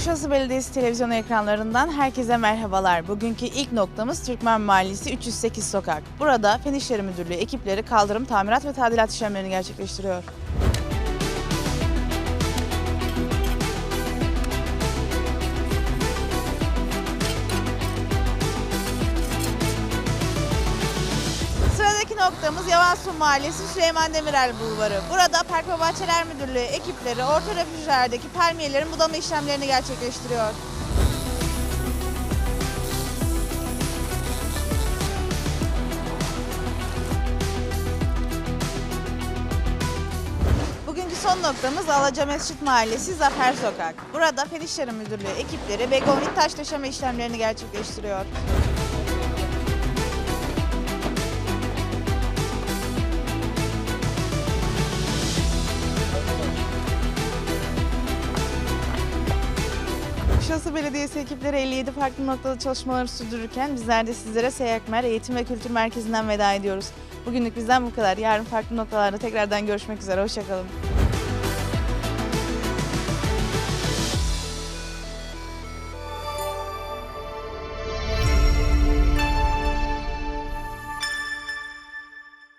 Kuşadası Belediyesi televizyon ekranlarından herkese merhabalar. Bugünkü ilk noktamız Türkmen Mahallesi 308 Sokak. Burada Fen İşleri Müdürlüğü ekipleri kaldırım, tamirat ve tadilat işlemlerini gerçekleştiriyor. Noktamız Yavansu Mahallesi Süleyman Demirel Bulvarı. Burada Park ve Bahçeler Müdürlüğü ekipleri orta refüjlerdeki palmiyelerin budama işlemlerini gerçekleştiriyor. Bugünkü son noktamız Alaca Mescit Mahallesi Zafer Sokak. Burada Fen Müdürlüğü ekipleri begonit taş döşeme işlemlerini gerçekleştiriyor. Kuşadası Belediyesi ekipleri 57 farklı noktada çalışmaları sürdürürken bizler de sizlere Seyakmer Eğitim ve Kültür Merkezi'nden veda ediyoruz. Bugünlük bizden bu kadar. Yarın farklı noktalarda tekrardan görüşmek üzere. Hoşçakalın.